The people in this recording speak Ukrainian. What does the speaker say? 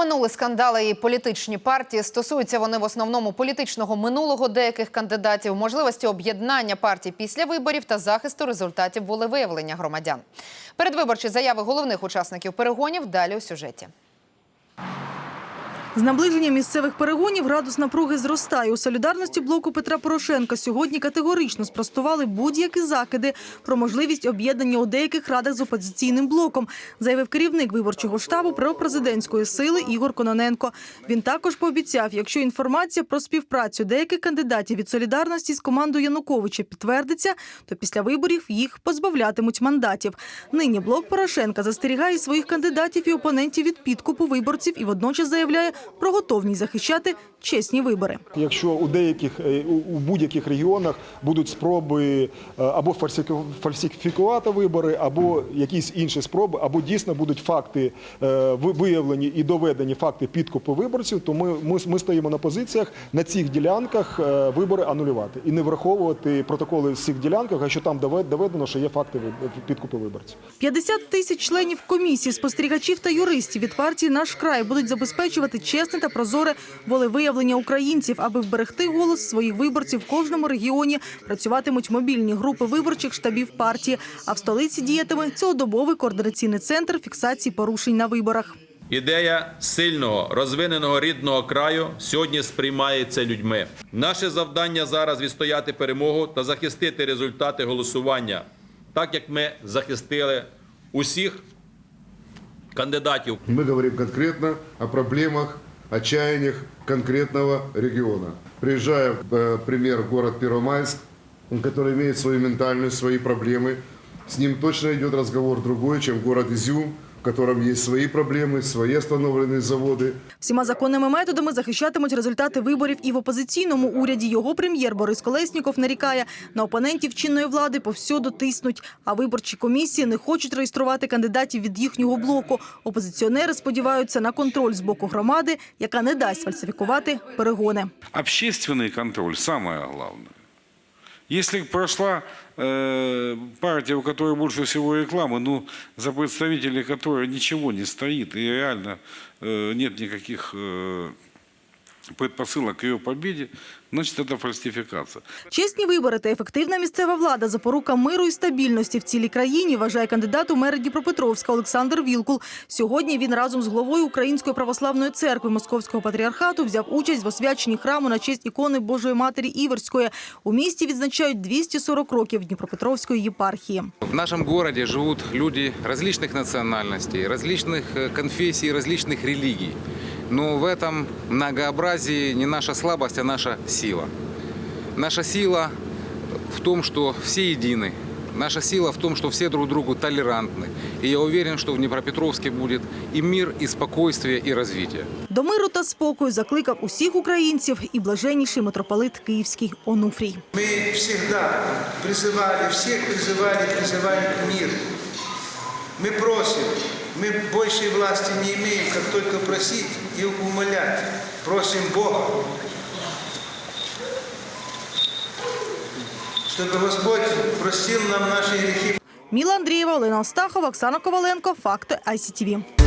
Оминули скандали і політичні партії. Стосуються вони в основному політичного минулого деяких кандидатів, можливості об'єднання партій після виборів та захисту результатів волевиявлення громадян. Передвиборчі заяви головних учасників перегонів далі у сюжеті. З наближенням місцевих перегонів градус напруги зростає. У солідарності блоку Петра Порошенка сьогодні категорично спростували будь-які закиди про можливість об'єднання у деяких радах з опозиційним блоком, заявив керівник виборчого штабу пропрезидентської сили Ігор Кононенко. Він також пообіцяв, якщо інформація про співпрацю деяких кандидатів від солідарності з командою Януковича підтвердиться, то після виборів їх позбавлятимуть мандатів. Нині блок Порошенка застерігає своїх кандидатів і опонентів від підкупу виборців і водночас заявляє про готовність захищати чесні вибори. Якщо у деяких е, у- будь-яких регіонах будуть спроби е, або фальсифіку- фальсифікувати вибори, або якісь інші спроби, або дійсно будуть факти е, виявлені і доведені факти підкупу виборців, то ми, ми, ми стоїмо на позиціях на цих ділянках вибори анулювати і не враховувати протоколи з цих ділянках, якщо там довед- доведено, що є факти підкупу виборців. 50 тисяч членів комісії, спостерігачів та юристів від партії «Наш край» будуть забезпечувати чесне та прозоре волевиявлення українців, аби вберегти голос своїх виборців в кожному регіоні. Працюватимуть мобільні групи виборчих штабів партії. А в столиці діятиме цілодобовий координаційний центр фіксації порушень на виборах. Ідея сильного розвиненого рідного краю сьогодні сприймається людьми. Наше завдання зараз відстояти перемогу та захистити результати голосування, так як ми захистили усіх кандидатів. Мы говорим конкретно о проблемах, отчаяниях конкретного региона. Приезжая, э, пример, в город Первомайск, который имеет свою ментальность, свои проблемы, с ним точно идет разговор другой, чем город Изюм, в котором есть свои проблемы, свои остановленные заводы. Всіма законними методами захищатимуть результати виборів і в опозиційному уряді. Його прем'єр Борис Колесніков нарікає, на опонентів чинної влади повсюду тиснуть. А виборчі комісії не хочуть реєструвати кандидатів від їхнього блоку. Опозиціонери сподіваються на контроль з боку громади, яка не дасть фальсифікувати перегони. Общественный контроль самое главное. Если прошла э, партия, у которой больше всего рекламы, ну, за представителей которой ничего не стоит, и реально э, нет никаких э, предпосылок к ее победе, значит, это фальсификация. Чесні вибори та ефективна місцева влада – запорука миру і стабільності в цілій країні, вважає кандидат у мери Дніпропетровська Олександр Вілкул. Сьогодні він разом з главою Української православної церкви Московського патріархату взяв участь в освяченні храму на честь ікони Божої Матері Іверської. У місті відзначають 240 років Дніпропетровської єпархії. В нашем городе живут люди различных национальностей, различных э, конфессий, различных религий. Но в этом многообразии не наша слабость, а наша сила. Наша сила в том, что все едины. Наша сила в том, что все друг другу толерантны. И я уверен, что в Днепропетровске будет и мир, и спокойствие, и развитие. До миру та спокою закликав усіх українців і блаженніший митрополит Київський Онуфрій. Мы всегда призывали, всех призывали, призываем к миру. Мы просим, мы большей власти не имеем, как только просить и умолять. Просим Бога, чтобы Господь простил нам наши грехи. Міла Андрієва, Олена Остахова, Оксана Коваленко. Факти ICTV.